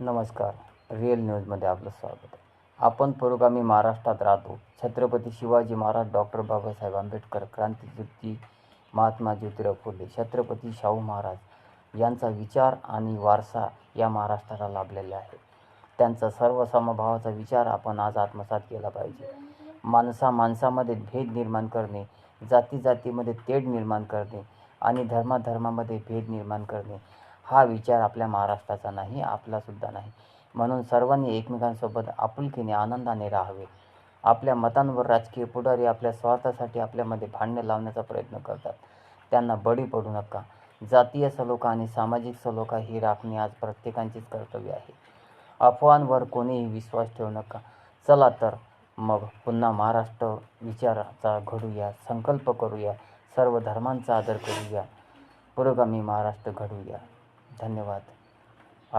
नमस्कार. रिअल न्यूजमध्ये आपलं स्वागत आहे. आपण पुरोगामी महाराष्ट्रात राहतो. छत्रपती शिवाजी महाराज डॉक्टर बाबासाहेब आंबेडकर क्रांतीज्योती महात्मा ज्योतिराव फुले छत्रपती शाहू महाराज यांचा विचार आणि वारसा या महाराष्ट्राला लाभलेला आहे. त्यांचा सर्व समभावाचा विचार आपण आज आत्मसात केला पाहिजे. माणसा माणसामध्ये भेद निर्माण करणे जाती जातीमध्ये तेढ निर्माण करणे आणि धर्माधर्मामध्ये भेद निर्माण करणे हा विचार आपल्या महाराष्ट्राचा नाही आपलासुद्धा नाही. म्हणून सर्वांनी एकमेकांसोबत आपुलकीने आनंदाने राहावे. आपल्या मतांवर राजकीय पुढारी आपल्या स्वार्थासाठी आपल्यामध्ये भांडणे लावण्याचा प्रयत्न करतात. त्यांना बळी पडू नका. जातीय सलोखा आणि सामाजिक सलोखा ही राखणे आज प्रत्येकांचीच कर्तव्य आहे. अफवांवर कोणीही विश्वास ठेवू नका. चला तर मग पुन्हा महाराष्ट्र विचाराचा घडूया संकल्प करूया सर्व धर्मांचा आदर करूया. पुरोगामी महाराष्ट्र घडूया. धन्यवाद.